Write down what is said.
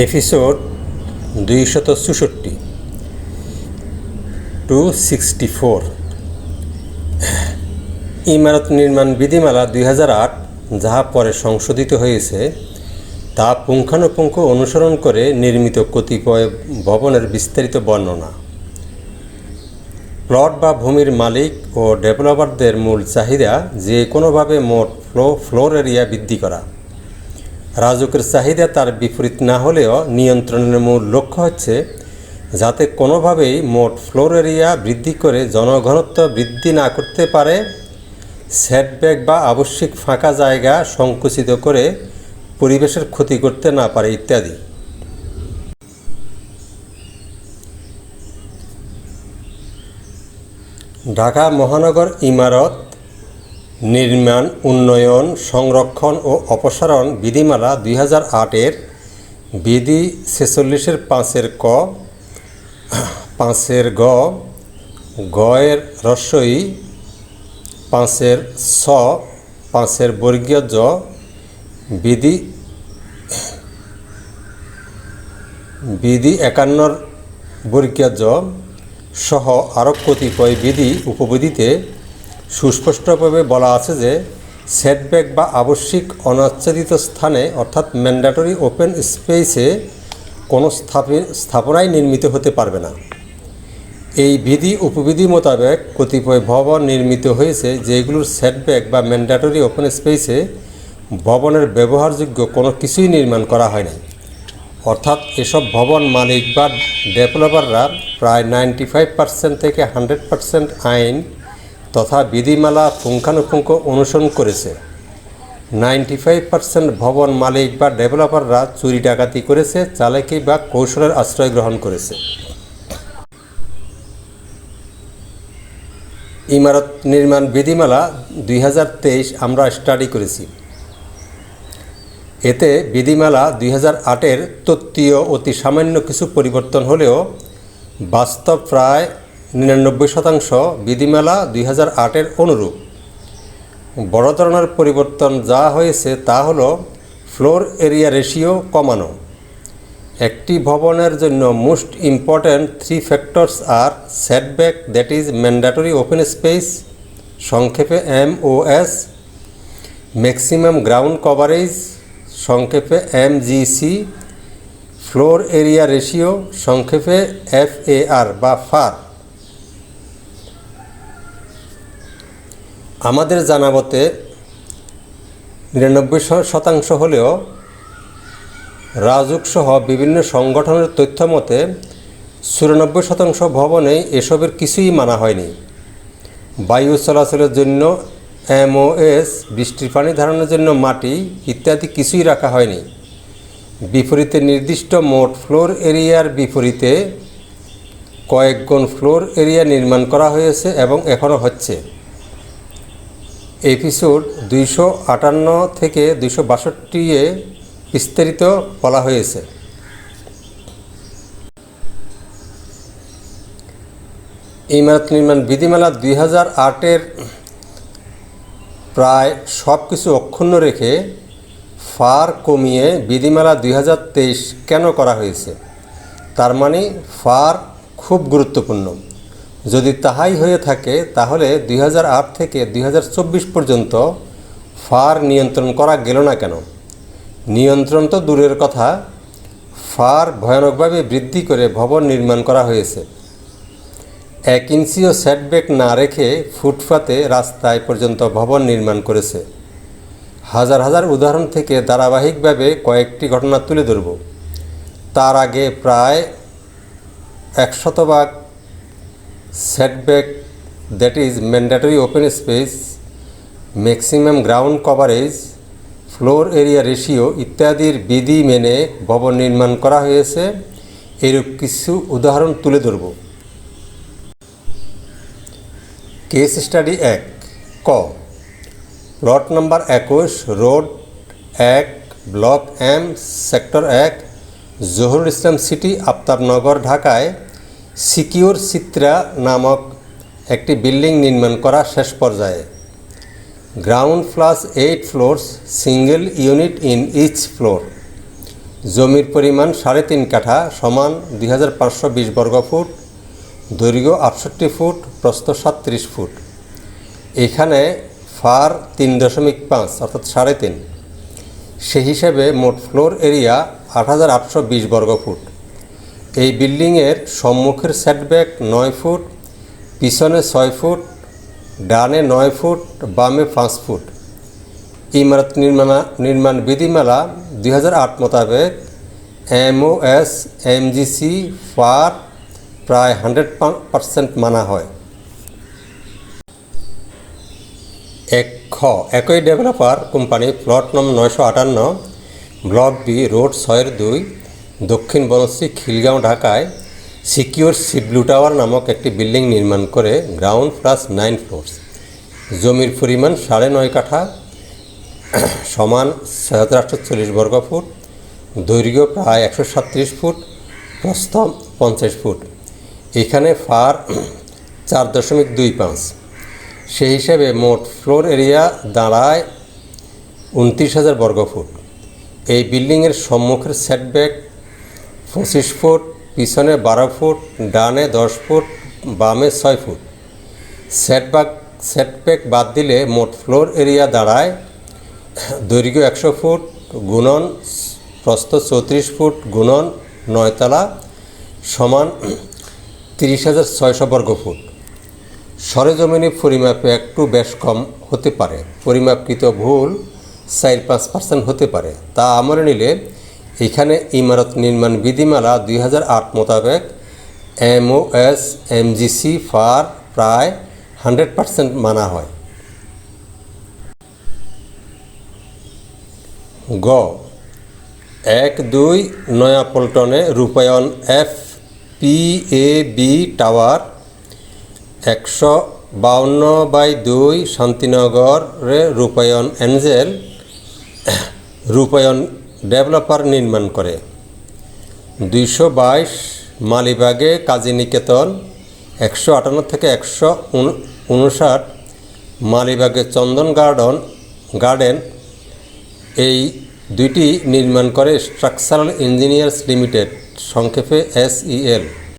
Episode দুইশত চৌষট্টি two sixty four ইমারত নির্মাণ বিধিমালা দুই হাজার আট যাহা পরে সংশোধিত হয়েছে, তা পুঙ্খানুপুঙ্খ অনুসরণ করে নির্মিত কতিপয় ভবনের বিস্তারিত বর্ণনা। প্লট বা ভূমির মালিক ও ডেভেলপারদের মূল চাহিদা যে কোনোভাবে মোট ফ্লো, ফ্লোর এরিয়া বৃদ্ধি করা। রাজুকের চাহিদা তার বিপরীত না হলেও নিয়ন্ত্রণের মূল লক্ষ্য হচ্ছে যাতে কোনোভাবেই মোট ফ্লোর এরিয়া বৃদ্ধি করে জনঘনত্ব বৃদ্ধি না করতে পারে সেটব্যাক বা আবশ্যিক ফাঁকা জায়গা সংকুচিত করে পরিবেশের ক্ষতি করতে না পারে ইত্যাদি। ঢাকা মহানগর ইমারত নির্মাণ, উন্নয়ন, সংরক্ষণ ও অপসারণ বিধিমালা দুই হাজার আটের বিধি ছেচল্লিশের পাঁচের ক, পাঁচের গ, গয়ের রস্বই পাঁচের ছ পাঁচের বর্গীয় জ বিধি বিধি একান্নর বর্গীয় জ সহ আরও কতিপয় বিধি উপবিধিতে সুস্পষ্টভাবে বলা আছে যে সেটব্যাক বা আবশ্যিক অনাচ্ছাদিত স্থানে, অর্থাৎ ম্যান্ডেটরি ওপেন স্পেসে কোনো স্থাপি- স্থাপনাই নির্মিত হতে পারবে না। এই বিধি, উপবিধি মোতাবেক কতিপয় ভবন নির্মিত হয়েছে যেগুলোর সেটব্যাক বা ম্যান্ডেটরি ওপেন স্পেসে ভবনের ব্যবহারযোগ্য কোনো কিছুই নির্মাণ করা হয় হয়নি অর্থাৎ এসব ভবন মালিক বা ডেভেলপাররা প্রায় নাইনটি ফাইভ পার্সেন্ট থেকে হান্ড্রেড পার্সেন্ট আইন তথা বিধিমালা পুঙ্খানুপুঙ্খ অনুসরণ করেছে। নাইনটি ফাইভ পার্সেন্ট ভবন মালিক বা ডেভেলপাররা চুরি ডাকাতি করেছে, চালাকি বা কৌশলের আশ্রয় গ্রহণ করেছে। ইমারত নির্মাণ বিধিমালা দুই হাজার তেইশ আমরা স্টাডি করেছি। এতে বিধিমালা দুই হাজার আটের তত্ত্বীয় অতি সামান্য কিছু পরিবর্তন হলেও বাস্তব প্রায় নিরানব্বই শতাংশ বিধিমেলা দুই হাজার আটের অনুরূপ। বড় ধরনের পরিবর্তন যা হয়েছে তা হল ফ্লোর এরিয়া রেশিও কমানো। একটি ভবনের জন্য most important three factors R setback, that is mandatory open space, সংক্ষেপে M O S maximum ground coverage, সংক্ষেপে M MGC, floor area ratio, সংক্ষেপে এফএআর বা ফার। আমাদের জানাবতে নিরানব্বই শতাংশ হলেও রাজুক সহ বিভিন্ন সংগঠনের তথ্য মতে চুরানব্বই শতাংশ ভবনে এসবের কিছুই মানা হয়নি। বায়ু চলাচলের জন্য এমওএস, বৃষ্টির পানি ধারণের জন্য মাটি ইত্যাদি কিছুই রাখা হয়নি। বিপরীতে নির্দিষ্ট মোট ফ্লোর এরিয়ার বিপরীতে কয়েকগুণ ফ্লোর এরিয়া নির্মাণ করা হয়েছে এবং এখনও হচ্ছে। এপিসোড দুইশো আটান্ন থেকে দুইশো বাষট্টিয়ে বিস্তারিত বলা হয়েছে। ইমারত নির্মাণ বিধিমালা দুই হাজার আটের প্রায় সব কিছু অক্ষুণ্ণ রেখে ফার কমিয়ে বিধিমালা দুই হাজার তেইশ কেন করা হয়েছে? তার মানে ফার খুব গুরুত্বপূর্ণ। যদি তাহাই হয়ে থাকে, তাহলে দুই থেকে দুই হাজার চব্বিশ পর্যন্ত ফার নিয়ন্ত্রণ করা গেল না কেন? নিয়ন্ত্রণ তো দূরের কথা। ফার ভয়ানকভাবে বৃদ্ধি করে ভবন নির্মাণ করা হয়েছে। এক ইঞ্চিও সেটব্যাক না রেখে ফুটপাতে রাস্তায় পর্যন্ত ভবন নির্মাণ করেছে। হাজার হাজার উদাহরণ থেকে ধারাবাহিকভাবে কয়েকটি ঘটনা তুলে ধরব। তার আগে প্রায় একশতভাগ setback that is mandatory open space maximum ground coverage floor area ratio ইত্যাদির বিধি মেনে ভবন নির্মাণ করা হয়েছে। এরূপ কিছু উদাহরণ তুলে ধরব। কেস স্টাডি এক, ক প্লট নাম্বার একুশ রোড এক ব্লক এম সেক্টর এক, জহুরুল ইসলাম সিটি আফতাবনগর, ঢাকায় সিকিউর চিত্রা নামক একটি বিল্ডিং নির্মাণ করা শেষ পর্যায়ে। Ground plus eight floors single unit in each floor. জমির পরিমাণ সাড়ে তিন কাঠা, সমান দুই হাজার পাঁচশো বিশ বর্গফুট দৈর্ঘ্য আটষট্টি ফুট, প্রস্থ সাতত্রিশ ফুট। এখানে ফার তিন দশমিক পাঁচ, অর্থাৎ সাড়ে তিন। সেই হিসেবে মোট ফ্লোর এরিয়া আট হাজার আটশো বিশ বর্গফুট এই বিল্ডিংয়ের সম্মুখের সেটব্যাক নয় ফুট, পিছনে ছয় ফুট, ডানে নয় ফুট, বামে পাঁচ ফুট। ইমারত নির্মাণা, নির্মাণ বিধিমালা দুই হাজার আট মোতাবেক এমওএস, এমজিসি, ফার প্রায় হান্ড্রেড পার্সেন্ট মানা হয়। এক খ, একই ডেভেলপার কোম্পানি প্লট নং নয়শো আটান্ন, ব্লক বি রোড ছয়ের দুই দক্ষিণ বনশ্রী খিলগাঁও ঢাকায় সিকিউর সিব্লু টাওয়ার নামক একটি বিল্ডিং নির্মাণ করে গ্রাউন্ড প্লাস নাইন ফ্লোরস। জমির পরিমাণ সাড়ে নয় কাঠা, সমান ছয় আটশো চল্লিশ বর্গ ফুট, দৈর্ঘ্য প্রায় একশো সাতত্রিশ ফুট প্রস্থ পঞ্চাশ ফুট। এখানে ফার চার দশমিক দুই পাঁচ। সেই হিসাবে মোট ফ্লোর এরিয়া দাঁড়ায় উনত্রিশ হাজার বর্গফুট এই বিল্ডিংয়ের সম্মুখের সেটব্যাক পঁচিশ ফুট, পিছনে বারো ফুট, ডানে দশ ফুট, বামে ছয় ফুট। সেটব্যাক সেটব্যাক বাদ দিলে মোট ফ্লোর এরিয়া দাঁড়ায় দৈর্ঘ্য একশো ফুট, গুণন প্রস্থ চৌত্রিশ ফুট, গুণন নয়তলা সমান তিরিশ হাজার ছয়শো বর্গ ফুট। সরেজমিনে পরিমাপে একটু বেশ কম হতে পারে। পরিমাপকৃত ভুল চার পাঁচ পার্সেন্ট হতে পারে। তা আমলে নিলে এখানে ইমারত নির্মাণ বিধিমালা দুই হাজার আট মোতাবেক এমওএস, এমজিসি ফার প্রায় হান্ড্রেড পার্সেন্ট মানা হয়। গ। এক দুই নয়াপল্টনে Rupayan F P A B tower একশো বাউন্ন বাই দুই শান্তিনগরে রূপায়ণ অ্যাঞ্জেল রূপায়ণ ডেভেলপার নির্মাণ করে। দুইশো বাইশ মালিবাগে কাজী নিকেতন একশো আটান্ন থেকে একশো উনষাট মালিবাগে চন্দন গার্ডন, গার্ডেন এই দুইটি নির্মাণ করে স্ট্রাকচারাল ইঞ্জিনিয়ার্স লিমিটেড, সংক্ষেপে এসইএল